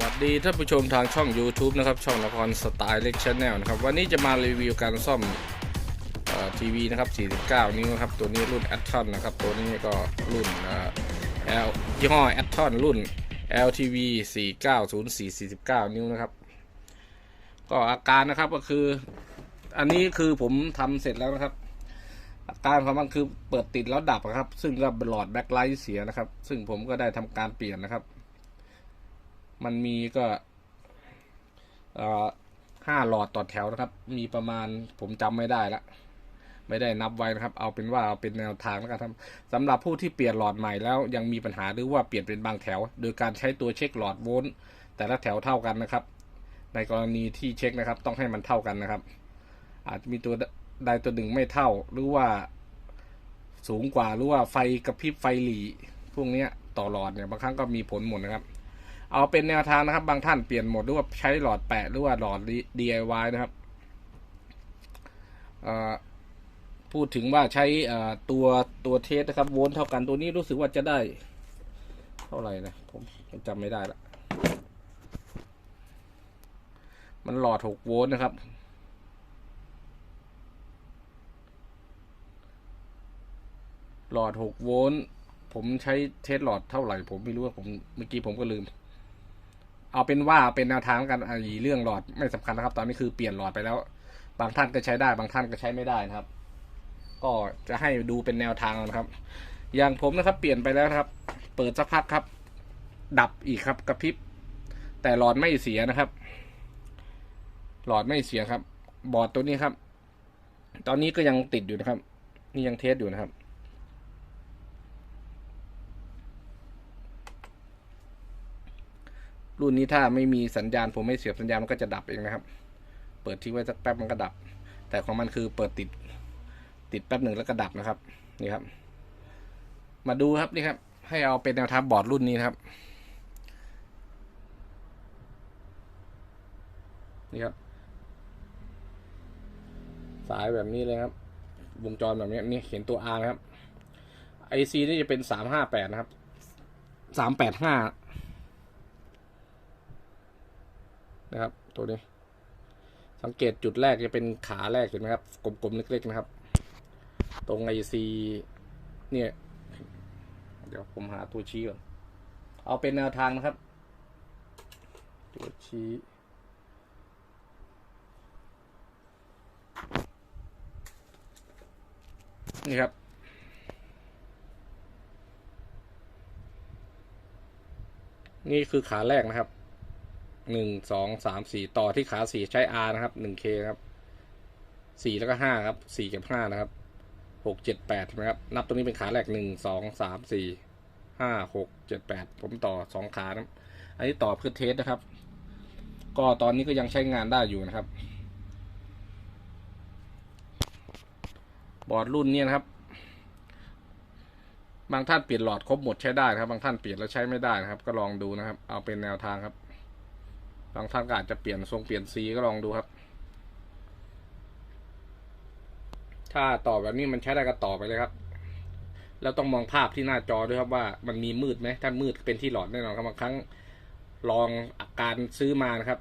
วัสดีท่านผู้ชมทางช่อง YouTube นะครับช่องนครสไตล์เล็กชแนลนะครับวันนี้จะมารีวิวการซ่อมทีวีนะครับ 49 นิ้วนะครับตัวนี้รุ่น a t t o n นะครับตัวนี้ก็รุ่นเอ่อ L ยี่ห้อ a t t o n รุ่น LTV 4904 49 นิ้วนะครับ ก็อาการนะครับก็คือ อันนี้คือผมทำเสร็จแล้วนะครับ อาการของมันคือเปิดติดแล้วดับนะครับ ซึ่งก็หลอดแบ็คไลท์เสียนะครับ ซึ่งผมก็ได้ทำการเปลี่ยนนะครับ มันมีก็ห้าหลอดต่อแถวนะครับ มีประมาณผมจำไม่ได้ละไม่ได้นับไว้นะครับ เอาเป็นว่าเอาเป็นแนวทางแล้วกันครับสำหรับผู้ที่เปลี่ยนหลอดใหม่แล้วยังมีปัญหาหรือว่าเปลี่ยนเป็นบางแถว โดยการใช้ตัวเช็คหลอดโวลต์แต่ละแถวเท่ากันนะครับ ในกรณีที่เช็คนะครับ ต้องให้มันเท่ากันนะครับ อาจจะมีตัวใดตัวหนึ่งไม่เท่า หรือว่าสูงกว่าหรือว่าไฟกระพริบไฟหลีพวกนี้ต่อหลอดเนี่ยบางครั้งก็มีผลหมดนะครับ เอาเป็นแนวทางนะครับ บางท่านเปลี่ยนหมดหรือว่าใช้หลอดแปะหรือว่าหลอด DIY นะครับพูดถึงว่าใช้ตัวตัวเทสนะครับโวลต์เท่ากันตัวนี้รู้สึกว่าจะได้ เท่าไหร่นะผมผมจำไม่ได้ละมันหลอด6โวลต์นะครับหลอด 6 โวลต์ ผมใช้เทสหลอดเท่าไหร่ ผมไม่รู้ว่าผมเมื่อกี้ผมก็ลืม เอาเป็นว่าเป็นแนวทางกันไอ้เรื่องหลอดไม่สำคัญนะครับ ตอนนี้คือเปลี่ยนหลอดไปแล้ว บางท่านก็ใช้ได้ บางท่านก็ใช้ไม่ได้นะครับ ก็จะให้ดูเป็นแนวทางนะครับ อย่างผมนะครับเปลี่ยนไปแล้วครับ เปิดสักพักครับ ดับอีกครับกระพริบ แต่หลอดไม่เสียนะครับ หลอดไม่เสียครับ บอร์ดตัวนี้ครับ ตอนนี้ก็ยังติดอยู่นะครับ นี่ยังเทสอยู่นะครับ รุ่นนี้ถ้าไม่มีสัญญาณ ผมไม่เสียบสัญญาณมันก็จะดับเองนะครับ เปิดทิ้งไว้สักแป๊บมันก็ดับ แต่ของมันคือเปิดติดติดแป๊บหนึ่งแล้วก็ดับนะครับนี่ครับ มาดูครับนี่ครับ ให้เอาเป็นแนวทางบอร์ดรุ่นนี้นะครับนี่ครับ สายแบบนี้เลยครับ วงจรแบบนี้นี่เขียนตัว R นะครับ IC นี่จะเป็นสามห้าแปดนะครับสามแปดห้า นะครับ ตัวนี้ สังเกตจุดแรกจะเป็นขาแรกเห็นไหมครับ กลมๆเล็กๆนะครับ ตรงไอซีเนี่ย เดี๋ยวผมหาตัวชี้ก่อน เอาเป็นแนวทางนะครับ ตัวชี้นี่ครับ นี่คือขาแรกนะครับ หนึ่งสองสามสี่ต่อที่ขาสี่ใช้ R นะครับหนึ่ง K ครับสี่แล้วก็ห้าครับสี่กับห้านะครับหกเจ็ดแปดนะครับ นับตรงนี้เป็นขาแรกหนึ่งสองสามสี่ห้าหกเจ็ดแปดผมต่อสองขานะอันนี้ต่อเพื่อเทสนะครับ ก็ตอนนี้ก็ยังใช้งานได้อยู่นะครับ บอร์ดรุ่นนี้นะครับ บางท่านเปลี่ยนหลอดครบหมดใช้ได้นะครับ บางท่านเปลี่ยนแล้วใช้ไม่ได้นะครับ ก็ลองดูนะครับ เอาเป็นแนวทางครับ บางท่านก็อาจจะเปลี่ยนทรงเปลี่ยนสีก็ลองดูครับ ถ้าต่อแบบนี้มันใช้ได้ก็ต่อไปเลยครับ แล้วต้องมองภาพที่หน้าจอด้วยครับว่ามันมีมืดไหมถ้ามืดเป็นที่หลอดแน่นอนครับบางครั้งลองอาการซื้อมานะครับ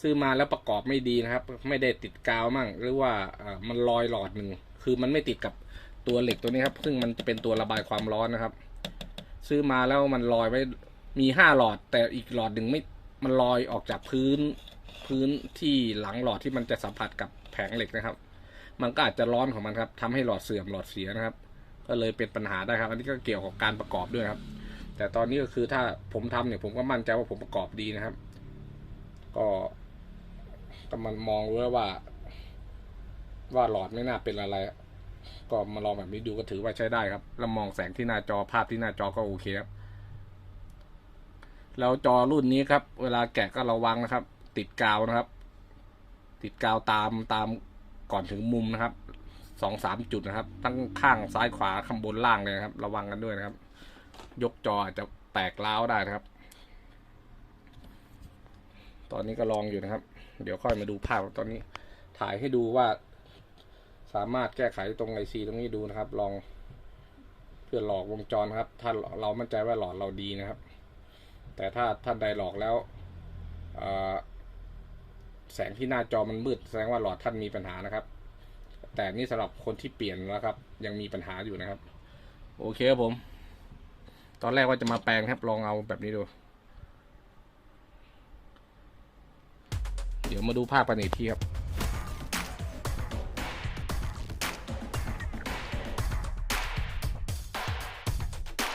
ซื้อมาแล้วประกอบไม่ดีนะครับ ไม่ได้ติดกาวมั่ง หรือว่ามันลอยหลอดหนึ่งคือมันไม่ติดกับตัวเหล็กตัวนี้ครับ ซึ่งมันจะเป็นตัวระบายความร้อนนะครับ ซื้อมาแล้วมันลอยไว้มีห้าหลอด แต่อีกหลอดหนึ่งไม่ มันลอยออกจากพื้นพื้นที่หลังหลอดที่มันจะสัมผัสกับแผงเหล็กนะครับ มันก็อาจจะร้อนของมันครับทำให้หลอดเสื่อมหลอดเสียนะครับ ก็เลยเป็นปัญหาได้ครับ อันนี้ก็เกี่ยวกับการประกอบด้วยครับ แต่ตอนนี้ก็คือถ้าผมทำเนี่ยผมก็มั่นใจว่าผมประกอบดีนะครับ ก็ก็มันมองไว้ว่า ว่าหลอดไม่น่าเป็นอะไร ก็มาลองแบบนี้ดูก็ถือว่าใช้ได้ครับ แล้วมองแสงที่หน้าจอภาพที่หน้าจอก็โอเคครับ แล้วจอรุ่นนี้ครับ เวลาแกะก็ระวังนะครับ ติดกาวนะครับ ติดกาวตามตามก่อนถึงมุมนะครับสองสามจุดนะครับ ทั้งข้างซ้ายขวาข้างบนล่างเลยนะครับ ระวังกันด้วยนะครับ ยกจออาจจะแตกร้าได้นะครับ ตอนนี้ก็ลองอยู่นะครับ เดี๋ยวค่อยมาดูภาพตอนนี้ ถ่ายให้ดูว่า สามารถแก้ไขตรงไอซีตรงนี้ดูนะครับ ลอง เพื่อหลอกวงจรครับ ถ้าเรามั่นใจว่าหลอดเราดีนะครับ แต่ถ้าท่านใดหลอกแล้วแสงที่หน้าจอมันมืด แสดงว่าหลอดท่านมีปัญหานะครับ แต่นี่สำหรับคนที่เปลี่ยนแล้วครับ ยังมีปัญหาอยู่นะครับ โอเคครับผม ตอนแรกว่าจะมาแปลงครับลองเอาแบบนี้ดู เดี๋ยวมาดูภาพกันอีกทีครับ